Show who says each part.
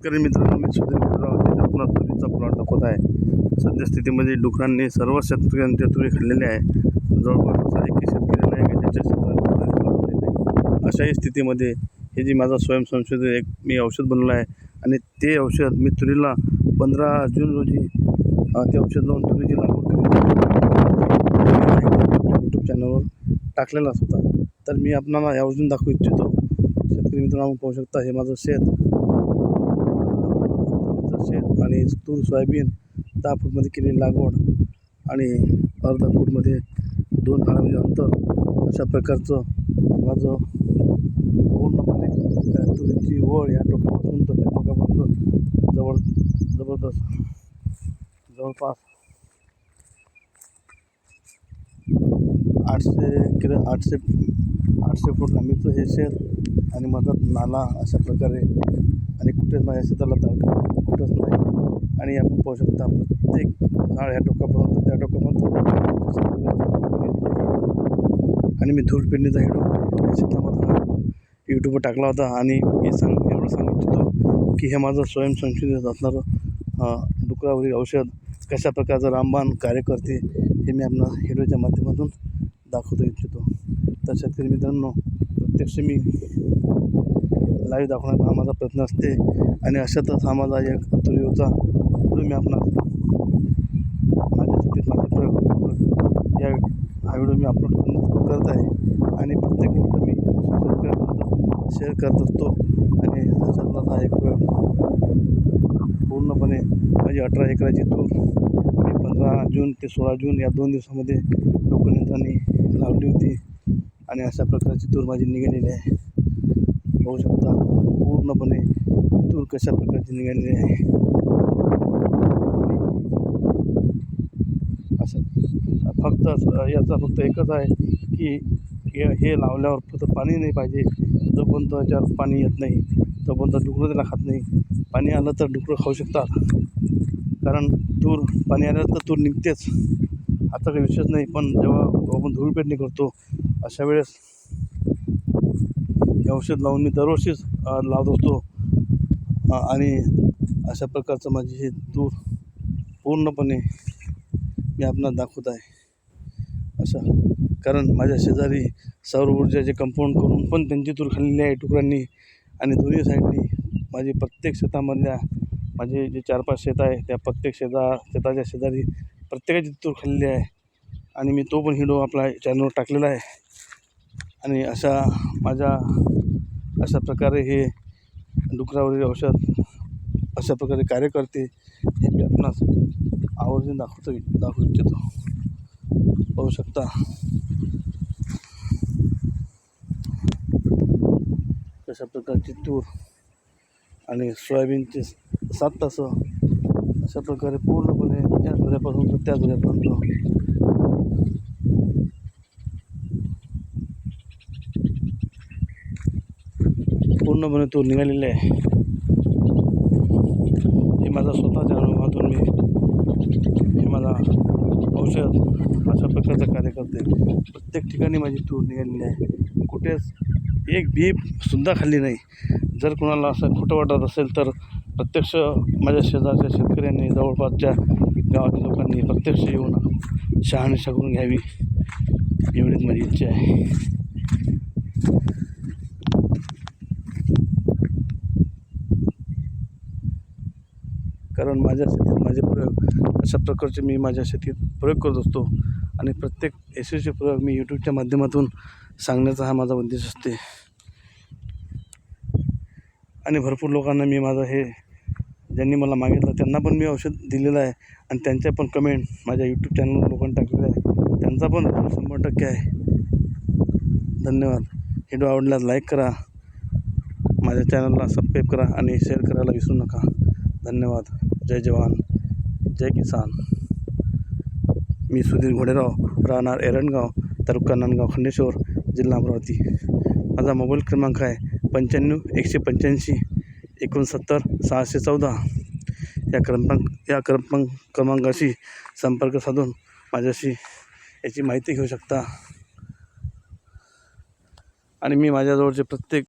Speaker 1: शेतकरी मित्रांनो मी सुधीर गुजराव आपला तुरीचा प्लॉट दाखवत आहे. सध्या स्थितीमध्ये डुकरांनी सर्व शेतकऱ्यांच्या तुरी खाल्लेल्या आहे. जवळपास एक शेतकरी नाही की ज्याच्या शेतात अशाही स्थितीमध्ये हे जे माझा स्वयंसंशोधित एक मी औषध बनवलं आहे आणि ते औषध मी तुरीला पंधरा जून रोजी ते औषध लावून तुरीची लागवड केली. यूट्यूब चॅनलवर टाकलेलाच होता. तर मी आपणाला यावरून दाखवू इच्छितो. शेतकरी मित्रांनो आपण पाहू शकता हे माझं शेत शेत आणि तूर सोयाबीन दहा फूटमध्ये केलेली लागवड आणि अर्धा फूटमध्ये दोन झाडामध्ये अंतर अशा प्रकारचं माझं पूर्णपणे म्हणजे तुरीची ओळ या टोकापासून तर त्या टोकापर्यंत जवळ जबरदस्त जवळपास आठशे किलो आठशे आठशे फूट लांबीचं हे शेत आणि मधात नाला अशा प्रकारे आणि कुठेच माझ्या शेताला दाखवतो कुठंच नाही. आणि आपण पाहू शकता प्रत्येक झाड ह्या टोकापर्यंत त्या टोकापर्यंत आणि मी धूळ पेरणीचा व्हिडिओ या यूट्यूबवर टाकला होता आणि मी सांग एवढं सांगू इच्छितो की हे माझं स्वयंसंशोधित असणारं डुकरावरील औषध कशा प्रकारचं रामबाण कार्य करते हे मी आपल्या व्हिडिओच्या माध्यमातून दाखवतो इच्छितो. तर शेतकरी मित्रांनो प्रत्यक्ष मी लाईव्ह दाखवण्याचा हा माझा प्रयत्न असते. आणि अशातच हा माझा एक तुरीवचा जो मी आपण माझ्या शेतीत माझे प्रयोग या हा व्हिडिओ मी अपलोड करत आहे. आणि प्रत्येक गोष्ट मी शेतकऱ्यांपर्यंत शेअर करत असतो. आणि अशातलाच हा एक प्रयोग पूर्णपणे माझी अठरा एकराची तूर मी पंधरा जून ते सोळा जून या दोन दिवसामध्ये लोकनेत्यांनी लावली होती. आणि अशा प्रकारची तूर माझी निघालेली आहे. पाहू शकता. पूर्णपणे तूर कशा प्रकारची निघालेली आहे. असं. फक्त याचा फक्त एकच आहे की हे हे लावल्यावर फक्त पाणी नाही पाहिजे. जोपर्यंत याच्यावर पाणी येत नाही तोपर्यंत डुकरं त्याला खात नाही. पाणी आलं तर डुकरं खाऊ शकतात. कारण तूर पाणी आलं तर तूर निघतेच. आता काही विषयच नाही पण जेव्हा आपण धूळपेटणी करतो अशा वेळेस हे औषध लावून मी दरवर्षीच लावत असतो आणि अशा प्रकारचं माझी हे तूर पूर्णपणे मी आपणास दाखवत आहे. असं. कारण माझ्या शेजारी सौर ऊर्जाचे कंपाऊंड करून पण त्यांची तूर खाल्लेली आहे टुकड्यांनी आणि दोन्ही साईडनी माझी प्रत्येक शेतामधल्या माझे जे चार पाच शेत आहे त्या प्रत्येक शेता शेताच्या शेजारी प्रत्येकाची तूर खाल्लेली आहे. आणि मी तो पण हिडो आपला चॅनलवर टाकलेला आहे. आणि अशा माझ्या अशा प्रकारे हे डुकरावरील औषध अशा प्रकारे कार्य करते हे मी आपणास आवर्जून दाखवतो दाखवू इच्छितो. पाहू शकता. कशा प्रकारची तूर आणि सोयाबीनचे सात तास अशा प्रकारे पूर्णपणे या धुऱ्यापासून तर त्या धुऱ्यापर्यंत पूर्णपणे तूर निघालेली आहे. हे माझा स्वतःच्या अनुभवातून मी हे माझा औषध अशा प्रकारचं कार्य करते प्रत्येक ठिकाणी माझी तूर निघालेली आहे. कुठेच एक बीपसुद्धा खाल्ली नाही. जर कोणाला असं खोटं वाटत असेल तर प्रत्यक्ष माझ्या शेजारच्या शेतकऱ्यांनी जवळपासच्या गावातील लोकांनी प्रत्यक्ष येऊन शहानिशा करून घ्यावी एवढीच माझी इच्छा आहे. कारण माझ्या शेतीत माझे प्रयोग अशा प्रकारचे मी माझ्या शेतीत प्रयोग करत असतो. आणि प्रत्येक यशस्वी प्रयोग मी यूट्यूबच्या माध्यमातून सांगण्याचा हा माझा उद्देश असते. आणि भरपूर लोकांना मी माझं हे ज्यांनी मला मागितलं त्यांना पण मी औषध दिलेलं आहे. आणि त्यांच्या पण कमेंट माझ्या यूट्यूब चॅनलवर लोकांनी टाकलेलं आहे. त्यांचा पण शंभर टक्के आहे. धन्यवाद. व्हिडिओ आवडल्यास लाईक करा. माझ्या चॅनलला सबस्क्राईब करा आणि शेअर करायला विसरू नका. धन्यवाद. जय जवान जय किसान। मी सुधीर घोडेराव राहणार एरणगाव तालुका नांदगाव खंडेश्वर जिल्हा अमरावती. माझा मोबाईल क्रमांक आहे पंच्याण्णव एकशे पंच्याऐंशी एकोणसत्तर सहाशे चौदा. या क्रमांक या क्रमांक क्रमांकाशी संपर्क साधून माझ्याशी याची माहिती घेऊ शकता. आणि मी माझ्याजवळचे प्रत्येक